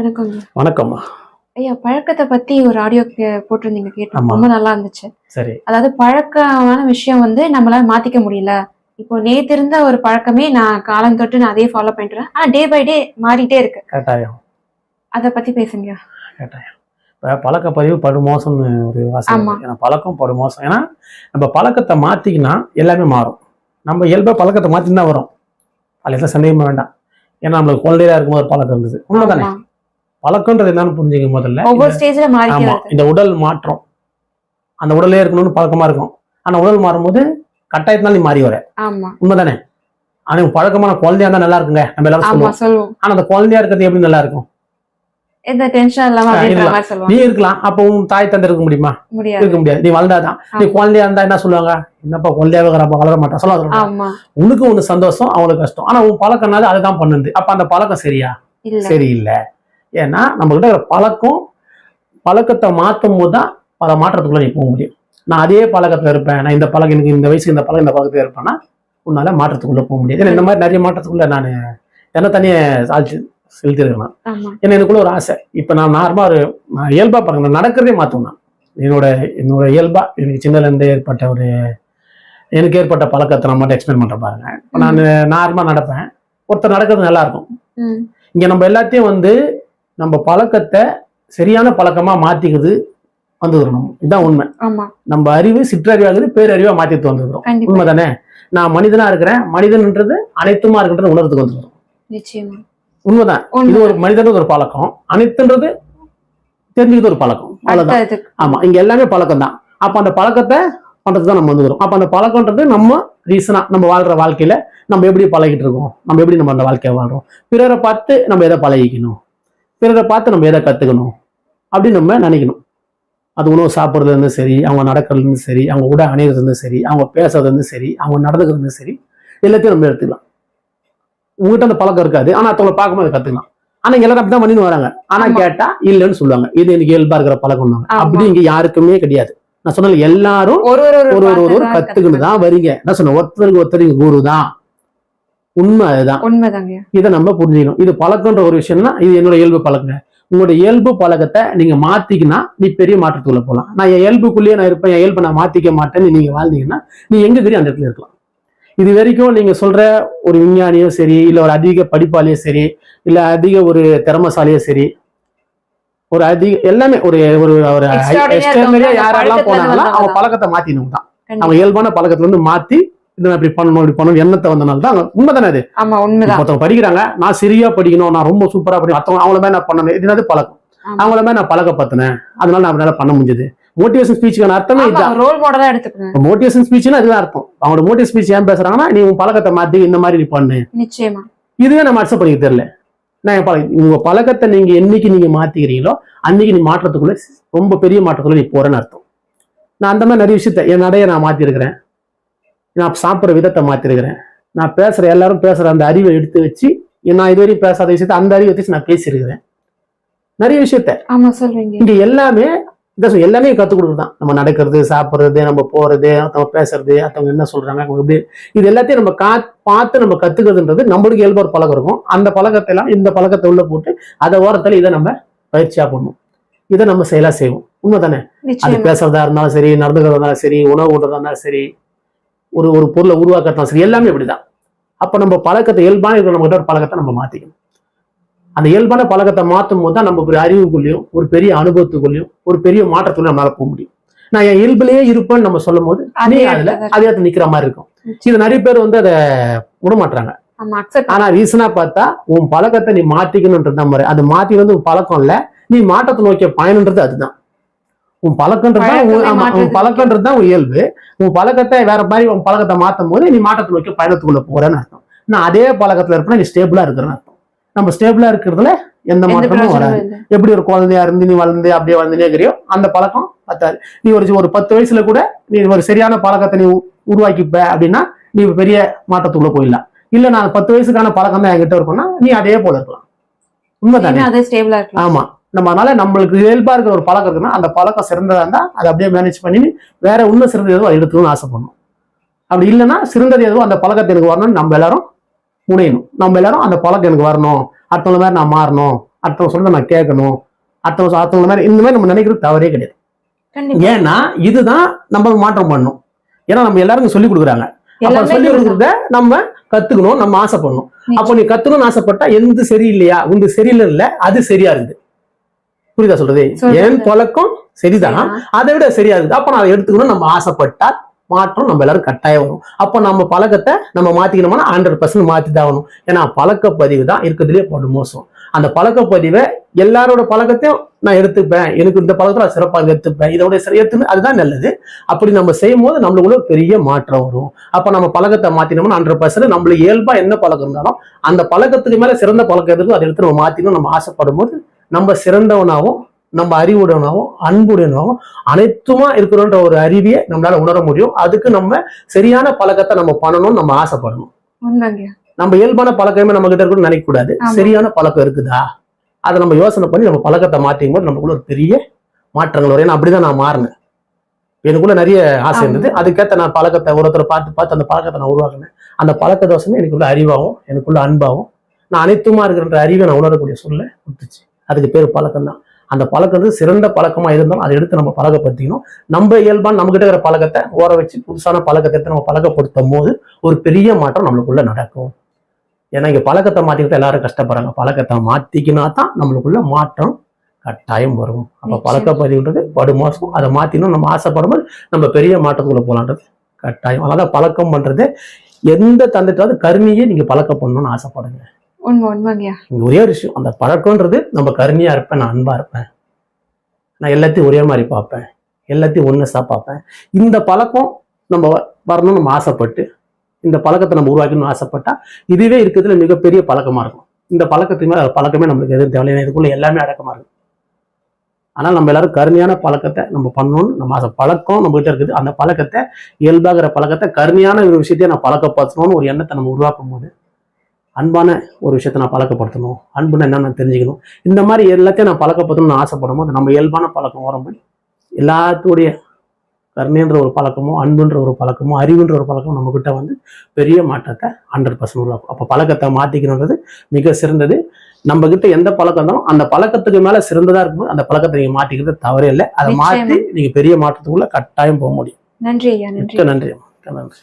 வணக்கங்க வணக்கம்மா. ஐயா பழக்கத்தை பத்தி ஒரு ஆடியோ போட்டிருந்தீங்க கேட்டோம். ஆமா. ரொம்ப நல்லா இருந்துச்சு. சரி. அதாவது பழக்கமான விஷயம் வந்து நம்மளால மாத்திக்க முடியல. இப்போ நேத்து இருந்த ஒரு பழக்கமே நான் காலம் தொட்டு நான் அதே ஃபாலோ பண்ணிட்டுறேன் ஆனா டே பை டே மாறிட்டே இருக்கு. கட்டாயம். அத பத்தி பேசுங்க. கட்டாயம். இப்போ பழக்க பதிவு படுமோசம்னு ஒரு ஆமா. ஏன்னா பழக்கம் படுமோசம். ஏன்னா நம்ம பழக்கத்தை மாத்திக்கினா எல்லாமே மாறும். நம்ம இயல்பா பழக்கத்தை மாத்தின்னு தான் வரும். அதில் எந்த சந்தேகமே வேண்டாம். ஏன்னா நம்மளுக்கு குழந்தையா இருக்கும்போது பழக்கம் இருந்தது. உண்மைதானே. பழக்கம்ன்றது என்னன்னு புரிஞ்சுக்க முதல்ல. ஒவ்வொரு ஸ்டேஜ்ல இந்த உடல் மாற்றம். அந்த உடலே இருக்கணும்னு பழக்கமா இருக்கும். ஆனா உடல் மாறும்போது கட்டாயத்தினால நீ மாறி வர. உண்மைதானே? ஆனா பழக்கமான குழந்தையா இருந்தா நல்லா இருக்குங்க. நம்ம எல்லாரும் சொல்லுவோம். ஆனா அந்த குழந்தையா இருக்கிறது எப்படி நல்லா இருக்கும்? நீ இருக்கலாம். அப்போ உன் தாய் தந்தை இருக்க முடியுமா? இருக்க முடியாது. நீ வளர்ந்தாதான். நீ. குழந்தையா இருந்தா என்ன சொல்லுவாங்க? என்னப்பா குழந்தையாவே இருக்கிறப்ப வளர மாட்டான் சொல்லாத உனக்கு ஒண்ணு சந்தோஷம் அவனுக்கு கஷ்டம். ஆனா உன் பழக்கம்னால அதுதான் பண்ணுது. அப்ப அந்த பழக்கம் சரியா? இல்ல. சரியில்லை ஏன்னா நம்ம கிட்ட இருக்கிற பழக்கம் பழக்கத்தை மாற்றும் போது தான் பல மாற்றத்துக்குள்ள நீ போக முடியும். நான் அதே பழக்கத்துல இருப்பேன் நான் இந்த பழக்கம் எனக்கு இந்த வயசுக்கு இந்த பழக்கம் இந்த பழக்கத்துல இருப்பேன்னா உன்னால மாற்றத்துக்குள்ள போக முடியாது. ஏன்னா இந்த மாதிரி நிறைய மாற்றத்துக்குள்ள நான் என்ன தனியே சாதிச்சு. ஆமா. ஏன்னா எனக்குள்ள ஒரு ஆசை. இப்போ நான் நார்மலாக ஒரு நான் இயல்பா பாருங்க நான் நடக்கிறதே மாற்றும் நான். என்னோட என்னோட இயல்பா எனக்கு சின்னதுல இருந்தே ஏற்பட்ட ஒரு எனக்கு ஏற்பட்ட பழக்கத்தை நான் மட்டும் எக்ஸ்பிளைன் பண்றேன் பாருங்க. இப்போ நான் நார்மலாக நடப்பேன். ஒருத்தர் நடக்கிறது நல்லா இருக்கும். ம். இங்க நம்ம எல்லாத்தையும் வந்து நம்ம பழக்கத்தை சரியான பழக்கமா மாத்திக்கிறது வந்துக்கிறோம் இதுதான் உண்மை. ஆமா. நம்ம அறிவு சிற்றறிவாகுது பேரறிவா மாத்திட்டு வந்துக்கிறோம் கண்டிப்பா. உண்மைதானே? நான் மனிதனா இருக்கிறேன் மனிதன்ன்றது அனைத்துமா இருக்கின்றது உணர்றதுக்கு வந்துக்கிறோம் உண்மைதான். இது உண்மை. ஒரு மனிதனுக்கு ஒரு பழக்கம். அனைத்துன்றது தெரிஞ்சுக்கிறது ஒரு பழக்கம். அவ்வளவுதான். ஆமா இங்க எல்லாமே பழக்கம் தான் அப்ப அந்த பழக்கத்தை பண்றதுக்கு தான் நம்ம வந்துக்கிறோம் அப்ப அந்த பழக்கம்ன்றது நம்ம ரீசனா நம்ம வாழ்ற வாழ்க்கையில நம்ம எப்படி பழகிட்டு இருக்கோம்? நம்ம எப்படி நம்ம அந்த வாழ்க்கையை வாழ்றோம்? பிறரை பார்த்து நம்ம எதை பழகிக்கணும்? பிறரை பார்த்து நம்ம எதை கத்துக்கணும் அப்படின்னு நம்ம நினைக்கணும். அது உணவு சாப்பிட்றது இருந்து சரி அவங்க நடக்கிறது இருந்து சரி அவங்க உடை அணியிறது இருந்து சரி அவங்க பேசுறது இருந்து சரி அவங்க நடந்துக்கிறது இருந்து சரி எல்லாத்தையும் நம்ம எடுத்துக்கலாம். உங்ககிட்ட அந்த பழக்கம் இருக்காது. ஆனா அடுத்தவங்களை பார்க்கும்போது கத்துக்கலாம். ஆனா இங்க எல்லாரும் அப்படிதான் பண்ணின்னு வராங்க. ஆனா ஆமா. கேட்டா இல்லைன்னு சொல்லுவாங்க. இது எனக்கு இயல்பா இருக்கிற பழக்கம். அப்படி இங்க யாருக்குமே கிடையாது. நான் சொன்னேன் எல்லாரும் ஒரு ஒரு ஒரு ஒரு தான் கத்துக்கிட்டு தான் வரீங்க. நான் சொன்னேன் ஒருத்தருக்கு ஒருத்தர் குரு தான். உண்மை அதுதான். உண்மைதாங்க இதை நம்ம புரிஞ்சுக்கணும். இது பழக்கம்ன்ற ஒரு விஷயம்னா இது என்னோட இயல்பு பழக்கங்க. உங்களோட இயல்பு பழக்கத்தை நீங்க மாத்திக்கினா நீ பெரிய மாற்றத்துக்குள்ள போகலாம். நான் என் இயல்புக்குள்ளேயே நான் இருப்பேன். என் இயல்பை நான் மாத்திக்க மாட்டேன்னு நீங்க வாழ்ந்தீங்கன்னா நீ எங்க தெரியும் அந்த இடத்துல இருக்கலாம். இது வரைக்கும் நீங்க சொல்ற ஒரு விஞ்ஞானியோ சரி இல்ல ஒரு அதிக படிப்பாளியோ சரி இல்ல அதிக ஒரு திறமசாலியோ சரி ஒரு அதிக எல்லாமே ஒரு ஒரு ஒரு யாரெல்லாம் போனாங்களோ அவங்க பழக்கத்தை மாத்தினவங்க தான். அவங்க இயல்பான பழக்கத்துல இருந்து மாத்தி இதை இப்படி பண்ணணும் இப்படி பண்ணணும் எண்ணத்தை வந்தனால தான் அவங்க- உண்மைதானே அது? ஆமா உண்மைதான். ஒருத்தவங்க படிக்கிறாங்க நான் சரியா படிக்கணும் நான் ரொம்ப சூப்பரா படிக்கணும் மத்தவங்க அவங்கள மாதிரி நான் பண்ணணும் இது என்னது பழக்கம். அவங்கள மாதிரி நான் பழக்கப்படுத்தினேன் அதனால நான் அவனால பண்ண முடிஞ்சது. மோட்டிவேஷன் ஸ்பீச்சுக்கான அர்த்தமே இதுதான் ரோல் மாடலா எடுத்துக்கணும். மோட்டிவேஷன் ஸ்பீச்னா அதுதான் அர்த்தம். அவங்களோட மோட்டிவ் ஸ்பீச் ஏன் பேசுறாங்கன்னா நீ உன் பழக்கத்தை மாத்தி இந்த மாதிரி நீ பண்ணு. நிச்சயமா. இதுவே நம்ம அக்செப்ட் பண்ணிக்க தெரியல. நான் பழக்கம் உங்க பழக்கத்தை நீங்க என்னைக்கு நீங்க மாத்திக்கிறீங்களோ அன்னைக்கு நீ மாற்றத்துக்குள்ள ரொம்ப பெரிய மாற்றத்துக்குள்ள நீ போறேன்னு அர்த்தம். நான் அந்த மாதிரி நிறைய விஷயத்த என் நடைய நான் மாத்திருக்கிறேன். நான் சாப்பிட்ற விதத்தை மாத்திருக்கிறேன். நான் பேசுற எல்லாரும் பேசுற அந்த அறிவை எடுத்து வச்சு நான் இதுவரையும் பேசாத விஷயத்த அந்த அறிவை வச்சு நான் பேசியிருக்கிறேன். நிறைய விஷயத்த. ஆமா சொல்றீங்க. இங்க எல்லாமே எல்லாமே கத்துக் கொடுக்குறது தான் நம்ம நடக்கிறது சாப்பிட்றது நம்ம போறது மத்தவங்க பேசுறது மத்தவங்க என்ன சொல்றாங்க எப்படி இது எல்லாத்தையும் நம்ம கா பார்த்து நம்ம கத்துக்கிறதுன்றது நம்மளுக்கு இயல்பு ஒரு பழக்கம் இருக்கும். அந்த பழக்கத்தை எல்லாம் இந்த பழக்கத்தை உள்ள போட்டு அதை ஓரத்துல இதை நம்ம பயிற்சியா பண்ணும் இதை நம்ம செயலா செய்வோம். உண்மைதானே? அது நிச்சயமா. பேசுறதா இருந்தாலும் சரி நடந்துக்கிறதா இருந்தாலும் சரி உணவு உண்றதா இருந்தாலும் சரி ஒரு ஒரு பொருளை உருவாக்குறதா சரி எல்லாமே இப்படிதான். அப்ப நம்ம பழக்கத்தை இயல்பான இருக்கிற நம்ம கிட்ட ஒரு பழக்கத்தை நம்ம மாத்திக்கணும். அந்த இயல்பான பழக்கத்தை மாற்றும் போது தான் நம்ம ஒரு அறிவுக்குள்ளேயும் ஒரு பெரிய அனுபவத்துக்குள்ளேயும் ஒரு பெரிய மாற்றத்துக்குள்ளயும் நம்மளால போக முடியும். நான் என் இயல்புலயே இருப்பேன்னு நம்ம சொல்லும் போது அதே நீ அதுல அதே இடத்துல நிக்கிற மாதிரி இருக்கும். இது நிறைய பேர் வந்து அதை விடமாட்டாங்க ஆனா ரீசனா பார்த்தா உன் பழக்கத்தை நீ மாத்திக்கணும்ன்றது மாதிரி அது மாத்தி வந்து பழக்கம் இல்ல. நீ மாற்றத்தை நோக்கிய பயணன்றது அதுதான். உன் பழக்கன்றது. பழக்கன்றது தான் உன் இயல்பு. உன் பழக்கத்தை வேற மாதிரி உன் பழக்கத்தை மாத்தும் போது நீ மாற்றத்தை நோக்கி பயணத்துக்குள்ள போறேன்னு அர்த்தம். நான் அதே பழக்கத்துல இருப்பேன் நீ ஸ்டேபிளா இருக்கிறேன்னு அர்த்தம். நம்ம ஸ்டேபிளா இருக்கிறதுல எந்த மாற்றமும் வராது. எப்படி ஒரு குழந்தையா இருந்து நீ வளர்ந்து அப்படியே வளர்ந்துனே இருக்கிறியோ அந்த பழக்கம் பத்தாது. நீ ஒரு ஒரு பத்து வயசுல கூட நீ ஒரு சரியான பழக்கத்தை நீ உருவாக்கிப்ப அப்படின்னா நீ பெரிய மாற்றத்துக்குள்ள போயிடலாம். இல்ல நான் பத்து வயசுக்கான பழக்கம் தான் என்கிட்ட இருக்கும்னா நீ அதே போல இருக்கலாம். உண்மைதானே? ஆமா. நம்ம அதனால நம்மளுக்கு இயல்பா இருக்கிற ஒரு பழக்கம் இருக்குன்னா அந்த பழக்கம் சிறந்ததா இருந்தா அதை அப்படியே மேனேஜ் பண்ணி வேற இன்னும் சிறந்தது எதுவும் அதை எடுத்துக்கணும்னு ஆசைப்படணும். அப்படி இல்லைன்னா சிறந்தது எதுவும் அந்த பழக்கத்தை எனக்கு வரணும்னு நம்ம எல்லாரும் முனையணும். நம்ம எல்லாரும் அந்த பழக்கம் எனக்கு வரணும். அடுத்தவங்க மாதிரி நான் மாறணும். அடுத்தவங்க சொல்றத நான் கேட்கணும். அடுத்தவங்க அடுத்தவங்க மாதிரி இந்த மாதிரி நம்ம நினைக்கிறது தவறே கிடையாது. ஏன்னா இதுதான் நம்ம மாற்றம் பண்ணணும் ஏன்னா நம்ம எல்லாருக்கும் சொல்லி கொடுக்குறாங்க. அப்ப சொல்லி. கொடுக்குறத நம்ம கத்துக்கணும் நம்ம ஆசைப்படணும். அப்போ நீ கத்துக்கணும்னு ஆசைப்பட்டா எந்த சரியில்லையா? உந்து சரியில்லை இல்ல அது சரியா இருக்குது. புரியுதா சொல்றது. என் பழக்கம் சரிதான். அதை விட சரியா இருக்குது அப்ப நான் அதை எடுத்துக்கணும் நம்ம ஆசைப்பட்டா மாற்றம் நம்ம எல்லாரும் கட்டாயம் வரும். அப்போ நம்ம பழக்கத்தை நம்ம மாத்திக்கணும்னா ஹண்ட்ரட் பர்சன்ட் மாத்தி தான் ஆகணும். ஏன்னா பழக்க பதிவு தான் இருக்கிறதுலே படு மோசம். அந்த பழக்க பதிவை எல்லாரோட பழக்கத்தையும் நான் எடுத்துப்பேன். எனக்கு இந்த பழக்கத்தை நான் சிறப்பாக எடுத்துப்பேன். இதோட சரி எடுத்துப்பேன் அதுதான் நல்லது. அப்படி நம்ம செய்யும் போது நம்மளுக்குள்ள பெரிய மாற்றம் வரும். அப்ப நம்ம பழக்கத்தை மாத்தினோம்னா ஹண்ட்ரட் பர்சன்ட் நம்மளுக்கு இயல்பா என்ன பழக்கம் இருந்தாலும் அந்த பழக்கத்துக்கு மேல சிறந்த பழக்கம் எதுக்கும் அதை எடுத்து நம்ம மாத்தினோம் நம்ம ஆசைப்படும் போது நம்ம சிறந்தவனாகவும் நம்ம அறிவுடையவனாகவும் அன்புடையவனாகவும் அனைத்துமா இருக்கிறோன்ற ஒரு அறிவியை நம்மளால உணர முடியும். அதுக்கு நம்ம சரியான பழக்கத்தை நம்ம பண்ணணும்னு நம்ம ஆசைப்படணும். நம்ம இயல்பான பழக்கமே நம்ம கிட்ட இருக்குன்னு நினைக்க கூடாது ஆமா. சரியான பழக்கம் இருக்குதா? அதை நம்ம யோசனை பண்ணி நம்ம பழக்கத்தை மாற்றும் போது நமக்குள்ள ஒரு பெரிய மாற்றங்கள் வரும். ஏன்னா அப்படிதான் நான் மாறினேன். எனக்குள்ள நிறைய ஆசை. இருந்தது. அதுக்கேற்ற நான் பழக்கத்தை ஒருத்தரை பார்த்து பார்த்து அந்த பழக்கத்தை நான் உருவாக்கினேன். அந்த பழக்க தோசமே எனக்குள்ள அறிவாகவும் எனக்குள்ள அன்பாகவும் நான் அனைத்துமா இருக்கிற அறிவை நான் உணரக்கூடிய சூழ்நிலை கொடுத்துச்சு. அதுக்கு பேர் பழக்கம் தான் அந்த பழக்கம் வந்து சிறந்த பழக்கமா இருந்தாலும் அதை எடுத்து நம்ம பழக்கப்படுத்திக்கணும். நம்ம இயல்பான நம்ம கிட்ட இருக்கிற பழக்கத்தை ஓர வச்சு புதுசான பழக்கத்தை எடுத்து நம்ம பழக்கப்படுத்தும் போது ஒரு பெரிய மாற்றம் நம்மளுக்குள்ள நடக்கும். ஏன்னா இங்க பழக்கத்தை மாத்திக்கிட்டு எல்லாரும் கஷ்டப்படுறாங்க. பழக்கத்தை மாத்திக்கினா தான் நம்மளுக்குள்ள மாற்றம் கட்டாயம் வரும். அப்ப நிச்சயம். பழக்க பதிவுன்றது படுமோசம். அதை மாத்தினோம் நம்ம ஆசைப்படும்போது நம்ம பெரிய மாற்றத்துக்குள்ள போலான்றது கட்டாயம். அதான் பழக்கம் பண்றது எந்த தந்துட்டாவது கருணியை நீங்க பழக்கம் பண்ணணும்னு ஆசைப்படுங்க. உண்மை உண்மைங்கய்யா ஒரே ஒரு விஷயம் அந்த பழக்கம்ன்றது நம்ம கருமையா இருப்பேன் நான் அன்பா இருப்பேன். நான் எல்லாத்தையும் ஒரே மாதிரி பார்ப்பேன். எல்லாத்தையும் ஒன்னஸா பார்ப்பேன். இந்த பழக்கம் நம்ம வ- வரணும்னு நம்ம ஆசைப்பட்டு இந்த பழக்கத்தை நம்ம உருவாக்கணும்னு ஆசைப்பட்டா இதுவே இருக்கிறதுல மிகப்பெரிய பழக்கமா இருக்கும். இந்த பழக்கத்துக்கு மேலே பழக்கமே நம்மளுக்கு எதுவும் தேவையில்லை. இதுக்குள்ள எல்லாமே அடக்கமா இருக்கும் ஆனால் நம்ம எல்லாரும் கருமையான பழக்கத்தை நம்ம பண்ணணும்னு நம்ம ஆசை. பழக்கம் நம்ம கிட்ட இருக்குது. அந்த பழக்கத்தை இயல்பாகிற பழக்கத்தை கருமையான ஒரு விஷயத்தையே நான் பழக்கப்படுத்தணும்னு ஒரு எண்ணத்தை நம்ம உருவாக்கும் போது அன்பான ஒரு விஷயத்தை நான் பழக்கப்படுத்தணும். அன்புன்னு என்னன்னு நான் தெரிஞ்சுக்கணும். இந்த மாதிரி எல்லாத்தையும் நான் பழக்கப்படுத்தணும்னு ஆசைப்படும் போது நம்ம இயல்பான பழக்கம் வரும்போது எல்லாத்துடைய கருணைன்ற ஒரு பழக்கமோ அன்புன்ற ஒரு பழக்கமோ அறிவுன்ற ஒரு பழக்கமோ நம்ம கிட்ட வந்து பெரிய மாற்றத்தை ஹண்ட்ரட் பர்சன்ட் உருவாக்கும். அப்போ பழக்கத்தை மாத்திக்கணுன்றது மிக சிறந்தது. நம்ம கிட்ட எந்த பழக்கம் இருந்தாலும் அந்த பழக்கத்துக்கு மேல சிறந்ததா இருக்கும்போது அந்த பழக்கத்தை நீங்க மாத்திக்கிறது தவறே இல்லை. அதை நிச்சயமா. மாத்தி நீங்க பெரிய மாற்றத்துக்குள்ள கட்டாயம் போக முடியும். நன்றி ஐயா நன்றி. நன்றி நன்றி.